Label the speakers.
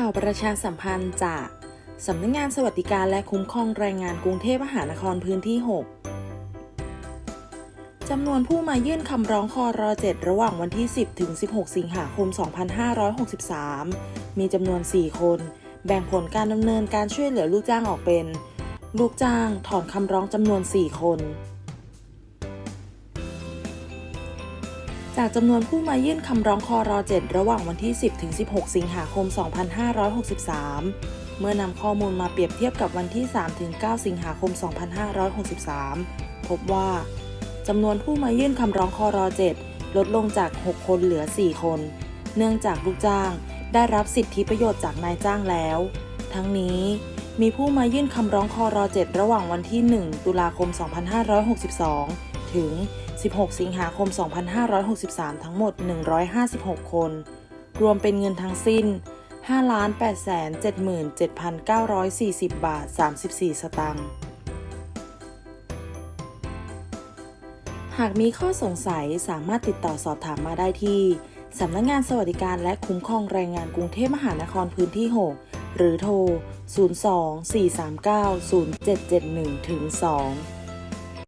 Speaker 1: ข่าวประชาสัมพันธ์จากสำนักงงานสวัสดิการและคุ้มครองแรงงานกรุงเทพมหานครพื้นที่ 6 จำนวนผู้มายื่นคำร้องคอร7ระหว่างวันที่ 10 ถึง 16 สิงหาคม 2563 มีจำนวน 4 คน แบ่งผลการดำเนินการช่วยเหลือลูกจ้างออกเป็น ลูกจ้างถอนคำร้องจำนวน 4 คน จากจำนวนผู้มายื่นคำร้องคอร7ระหว่างวันที่ 10 ถึง 16 สิงหาคม 2563 เมื่อนำข้อมูลมาเปรียบเทียบกับวันที่ 3 ถึง 9 สิงหาคม 2563 พบว่าจำนวนผู้มายื่นคำร้องคอร7ลดลงจาก 6 คนเหลือ 4 คน เนื่องจากลูกจ้างได้รับสิทธิประโยชน์จากนายจ้างแล้ว ทั้งนี้มีผู้มายื่นคำร้องคอร7ระหว่างวันที่ 1 ตุลาคม 2562 ถึง 16 สิงหาคม 2563 ทั้งหมด 156 คน รวมเป็นเงินทั้งสิ้น 5,877,940 บาท 34 สตางค์หากมีข้อสงสัยสามารถติดต่อสอบถามมาได้ที่ สำนักงงานสวัสดิการและคุ้มครองแรงงานกรุงเทพมหานครพื้นที่ 6 หรือโทร 02 439 0771 2